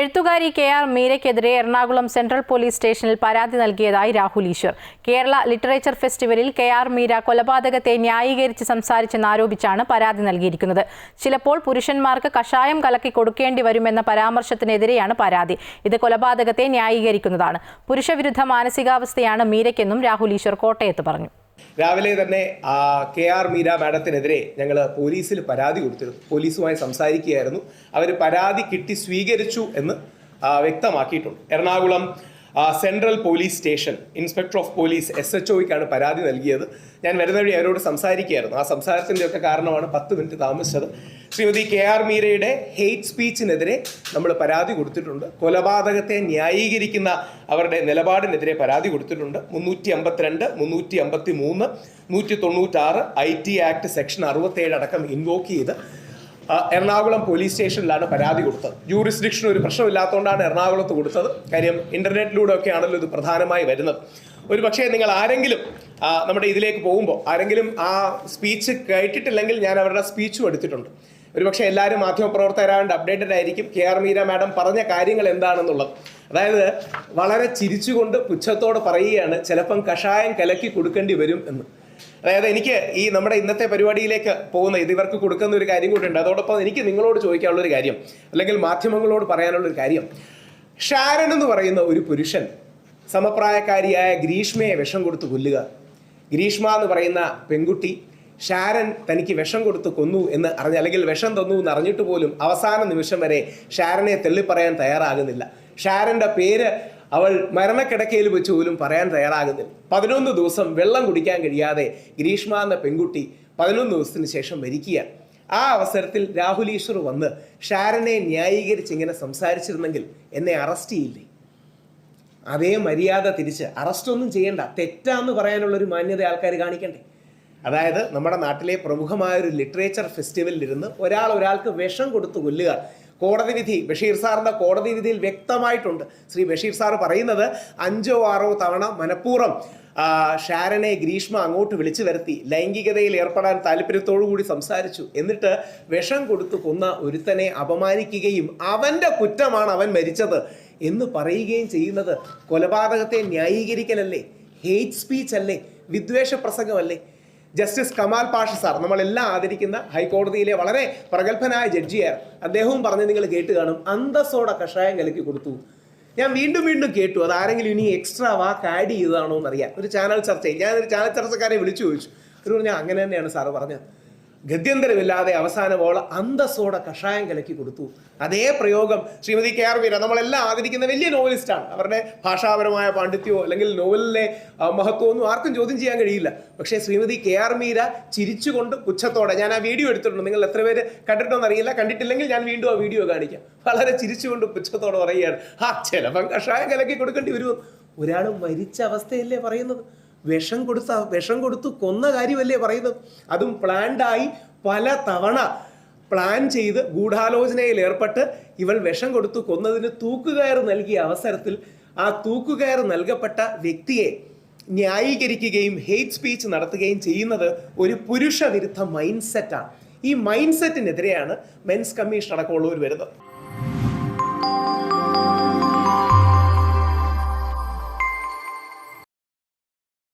എഴുത്തുകാരി K R മീരയ്ക്കെതിരെ Ernakulam central police സ്റ്റേഷനിൽ പരാതി നൽകിയതായി രാഹുൽ ഈശ്വർ. കേരള ലിറ്ററേച്ചർ ഫെസ്റ്റിവലിൽ കെ ആർ മീര കൊലപാതകത്തെ ന്യായീകരിച്ച് സംസാരിച്ചെന്നാരോപിച്ചാണ് പരാതി നൽകിയിരിക്കുന്നത്. ചിലപ്പോൾ പുരുഷന്മാർക്ക് കഷായം കലക്കി കൊടുക്കേണ്ടി വരുമെന്ന പരാമർശത്തിനെതിരെയാണ് പരാതി. ഇത് കൊലപാതകത്തെ ന്യായീകരിക്കുന്നതാണ്. പുരുഷവിരുദ്ധ മാനസികാവസ്ഥയാണ് മീരയ്ക്കെന്നും രാഹുൽ ഈശ്വർ കോട്ടയത്ത് പറഞ്ഞു. രാവിലെ തന്നെ കെ ആർ മീര മാഡത്തിനെതിരെ ഞങ്ങൾ പോലീസിൽ പരാതി കൊടുത്തിരുന്നു. പോലീസുമായി സംസാരിക്കുകയായിരുന്നു. അവർ പരാതി കിട്ടി സ്വീകരിച്ചു എന്ന് വ്യക്തമാക്കിയിട്ടുണ്ട്. Ernakulam central police station inspector of police S H ഒയ്ക്കാണ് പരാതി നൽകിയത്. ഞാൻ വരുന്ന വഴി അവരോട് സംസാരിക്കുകയായിരുന്നു. ആ സംസാരത്തിന്റെയൊക്കെ കാരണമാണ് പത്ത് മിനിറ്റ് താമസിച്ചത്. ശ്രീമതി കെ ആർ മീരയുടെ ഹെയ്റ്റ് സ്പീച്ചിനെതിരെ നമ്മൾ പരാതി കൊടുത്തിട്ടുണ്ട്. കൊലപാതകത്തെ ന്യായീകരിക്കുന്ന അവരുടെ നിലപാടിനെതിരെ പരാതി കൊടുത്തിട്ടുണ്ട്. മുന്നൂറ്റി അമ്പത്തിരണ്ട് മുന്നൂറ്റി അമ്പത്തി മൂന്ന് നൂറ്റി തൊണ്ണൂറ്റാറ് ഐ ടി ആക്ട് സെക്ഷൻ അറുപത്തേഴ് അടക്കം ഇൻവോക്ക് ചെയ്ത് എറണാകുളം പോലീസ് സ്റ്റേഷനിലാണ് പരാതി കൊടുത്തത്. ജൂറിസ്ഡിക്ഷൻ ഒരു പ്രശ്നമില്ലാത്തതുകൊണ്ടാണ് എറണാകുളത്ത് കൊടുത്തത്. കാര്യം ഇന്റർനെറ്റിലൂടെ ഒക്കെ ആണല്ലോ ഇത് പ്രധാനമായി വരുന്നത്. ഒരു പക്ഷേ നിങ്ങൾ ആരെങ്കിലും നമ്മുടെ ഇതിലേക്ക് പോകുമ്പോൾ ആരെങ്കിലും ആ സ്പീച്ച് കേട്ടിട്ടില്ലെങ്കിൽ ഞാൻ അവരുടെ സ്പീച്ചും എടുത്തിട്ടുണ്ട്. ഒരു എല്ലാവരും മാധ്യമപ്രവർത്തകരാണ്ട് അപ്ഡേറ്റഡ് ആയിരിക്കും. കെ ആർ മീര മാഡം പറഞ്ഞ കാര്യങ്ങൾ എന്താണെന്നുള്ളത്. അതായത് വളരെ ചിരിച്ചുകൊണ്ട് പുച്ഛത്തോട് പറയുകയാണ് ചിലപ്പം കഷായം കലക്കി കൊടുക്കേണ്ടി വരും എന്ന്. അതായത് എനിക്ക് ഈ നമ്മുടെ ഇന്നത്തെ പരിപാടിയിലേക്ക് പോകുന്ന ഇത് ഇവർക്ക് കൊടുക്കുന്ന ഒരു കാര്യം കൂടിയുണ്ട്. അതോടൊപ്പം എനിക്ക് നിങ്ങളോട് ചോദിക്കാനുള്ള ഒരു കാര്യം അല്ലെങ്കിൽ മാധ്യമങ്ങളോട് പറയാനുള്ള ഒരു കാര്യം. ഷാരൻ എന്ന് പറയുന്ന ഒരു പുരുഷൻ സമപ്രായക്കാരിയായ ഗ്രീഷ്മയെ വിഷം കൊടുത്ത് കൊല്ലുക. ഗ്രീഷ്മ എന്ന് പറയുന്ന പെൺകുട്ടി ഷാരൻ തനിക്ക് വിഷം കൊടുത്ത് കൊന്നു എന്ന് അറിഞ്ഞ അല്ലെങ്കിൽ വിഷം തന്നു എന്ന് അറിഞ്ഞിട്ട് പോലും അവസാന നിമിഷം വരെ ഷാരനെ തെള്ളിപ്പറയാൻ തയ്യാറാകുന്നില്ല. ഷാരന്റെ പേര് അവൾ മരണക്കിടക്കയിൽ വെച്ച് പോലും പറയാൻ തയ്യാറാകുന്നില്ല. പതിനൊന്ന് ദിവസം വെള്ളം കുടിക്കാൻ കഴിയാതെ ഗ്രീഷ്മ എന്ന പെൺകുട്ടി പതിനൊന്ന് ദിവസത്തിന് ശേഷം മരിക്കുക ആ അവസരത്തിൽ രാഹുൽ ഈശ്വർ വന്ന് ഷാരനെ ന്യായീകരിച്ച് ഇങ്ങനെ സംസാരിച്ചിരുന്നെങ്കിൽ എന്നെ അറസ്റ്റ് ചെയ്യില്ലേ? അതേ മര്യാദ തിരിച്ച് അറസ്റ്റ് ഒന്നും ചെയ്യണ്ട. തെറ്റാന്ന് പറയാനുള്ളൊരു മാന്യത ആൾക്കാർ കാണിക്കണ്ടേ? അതായത് നമ്മുടെ നാട്ടിലെ പ്രമുഖമായ ഒരു ലിറ്ററേച്ചർ ഫെസ്റ്റിവലിൽ ഇരുന്ന് ഒരാൾ ഒരാൾക്ക് വിഷം കൊടുത്ത് കൊല്ലുക. കോടതി വിധി ബഷീർ സാറിന്റെ കോടതി വിധിയിൽ വ്യക്തമായിട്ടുണ്ട്. ശ്രീ ബഷീർ സാർ പറയുന്നത് അഞ്ചോ ആറോ തവണ മനഃപൂർവം ഷാരനെ ഗ്രീഷ്മ അങ്ങോട്ട് വിളിച്ചു വരുത്തി ലൈംഗികതയിൽ ഏർപ്പെടാൻ താല്പര്യത്തോടു കൂടി സംസാരിച്ചു. എന്നിട്ട് വിഷം കൊടുത്തു കൊന്ന ഒരുത്തനെ അപമാനിക്കുകയും അവന്റെ കുറ്റമാണ് അവൻ മരിച്ചത് എന്ന് പറയുകയും ചെയ്യുന്നത് കൊലപാതകത്തെ ന്യായീകരിക്കലല്ലേ? ഹേറ്റ് സ്പീച്ച് അല്ലേ വിദ്വേഷ പ്രസംഗമല്ലേ ജസ്റ്റിസ് കമാൽ പാഷ സാർ നമ്മളെല്ലാം ആദരിക്കുന്ന ഹൈക്കോടതിയിലെ വളരെ പ്രഗത്ഭനായ ജഡ്ജിയായിരുന്നു അദ്ദേഹവും പറഞ്ഞ് നിങ്ങൾ കേട്ട് കാണും അന്തസ്സോടെ കഷായം കലക്കി കൊടുത്തു. ഞാൻ വീണ്ടും വീണ്ടും കേട്ടു അത് ആരെങ്കിലും ഇനി എക്സ്ട്രാ വാക്ക് ആഡ് ചെയ്തതാണോ എന്നറിയാം ഒരു ചാനൽ ചർച്ചയിൽ ഞാൻ ഒരു ചാനൽ ചർച്ചക്കാരെ വിളിച്ചു ചോദിച്ചു. ഒരു പറഞ്ഞാൽ അങ്ങനെ തന്നെയാണ് സാറ് പറഞ്ഞത്. ഗത്യന്തരമില്ലാതെ അവസാനമോൾ അന്തസ്സോടെ കഷായം കലക്കി കൊടുത്തു. അതേ പ്രയോഗം ശ്രീമതി കെ ആർ വീര നമ്മളെല്ലാം ആദരിക്കുന്ന വലിയ നോവലിസ്റ്റാണ്. അവരുടെ ഭാഷാപരമായ പാണ്ഡിത്യമോ അല്ലെങ്കിൽ നോവലിലെ മഹത്വമോ ഒന്നും ആർക്കും ചോദ്യം ചെയ്യാൻ കഴിയില്ല. പക്ഷേ ശ്രീമതി കെ ആർ മീര ചിരിച്ചുകൊണ്ട് പുച്ഛത്തോടെ ഞാൻ ആ വീഡിയോ എടുത്തിട്ടുണ്ട് നിങ്ങൾ എത്ര പേര് കണ്ടിട്ടോന്ന് അറിയില്ല. കണ്ടിട്ടില്ലെങ്കിൽ ഞാൻ വീണ്ടും ആ വീഡിയോ കാണിക്കാം. വളരെ ചിരിച്ചുകൊണ്ട് പുച്ഛത്തോടെ പറയുകയാണ്. ആ ചിലപ്പം കഷായം കലക്കി കൊടുക്കേണ്ടി വരുമോ ഒരാൾ മരിച്ച അവസ്ഥയല്ലേ പറയുന്നത്? വിഷം കൊടുത്ത വിഷം കൊടുത്തു കൊന്ന കാര്യമല്ലേ പറയുന്നത്? അതും പ്ലാൻഡായി പല തവണ പ്ലാൻ ചെയ്ത് ഗൂഢാലോചനയിൽ ഏർപ്പെട്ട് ഇവൾ വിഷം കൊടുത്തു കൊന്നതിന് തൂക്കുകയർ നൽകിയ അവസരത്തിൽ ആ തൂക്കുകയർ നൽകപ്പെട്ട വ്യക്തിയെ ന്യായീകരിക്കുകയും ഹെയ്റ്റ് സ്പീച്ച് നടത്തുകയും ചെയ്യുന്നത് ഒരു പുരുഷ വിരുദ്ധ മൈൻഡ് സെറ്റാണ് ഈ മൈൻഡ് സെറ്റിനെതിരെയാണ് മെൻസ് കമ്മീഷൻ അടക്കമുള്ളവർ വരുന്നത്.